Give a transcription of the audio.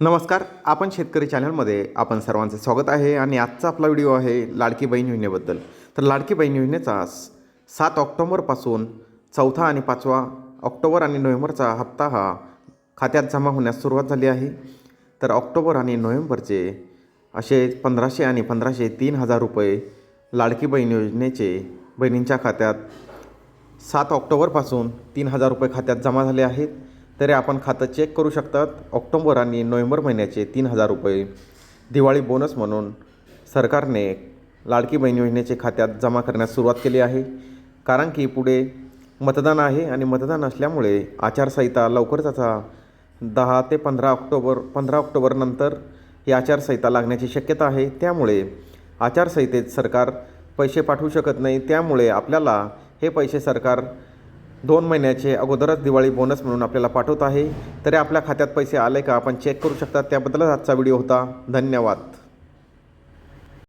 नमस्कार आपण शेतकरी चॅनलमध्ये आपण सर्वांचे स्वागत आहे आणि आजचा आपला व्हिडिओ आहे लाडकी बहीण योजनेबद्दल. तर लाडकी बहीण योजनेचा सात ऑक्टोबरपासून चौथा आणि पाचवा ऑक्टोबर आणि नोव्हेंबरचा हप्ता हा खात्यात जमा होण्यास सुरुवात झाली आहे. तर ऑक्टोबर आणि नोव्हेंबरचे असे पंधराशे आणि पंधराशे तीन हजार रुपये लाडकी बहीण योजनेचे बहिणींच्या खात्यात सात ऑक्टोबरपासून तीन हजार रुपये खात्यात जमा झाले आहेत. तरी आपण खातं चेक करू शकतात. ऑक्टोबर आणि नोव्हेंबर महिन्याचे तीन हजार रुपये. दिवाळी बोनस म्हणून सरकारने लाडकी बहीण योजनेचे खात्यात जमा करण्यास सुरुवात केली आहे. कारण की पुढे मतदान आहे आणि मतदान असल्यामुळे आचारसंहिता लवकरच आता दहा ते पंधरा ऑक्टोबर पंधरा ऑक्टोबरनंतर ही आचारसंहिता लागण्याची शक्यता आहे. त्यामुळे आचारसंहितेत सरकार पैसे पाठवू शकत नाही. त्यामुळे आपल्याला हे पैसे सरकार दोन महिन्याचे अगोदरच दिवाळी बोनस म्हणून आपल्याला पाठवत आहे. तरी आपल्या खात्यात पैसे आले का आपण चेक करू शकता. त्याबद्दलच आजचा व्हिडिओ होता. धन्यवाद.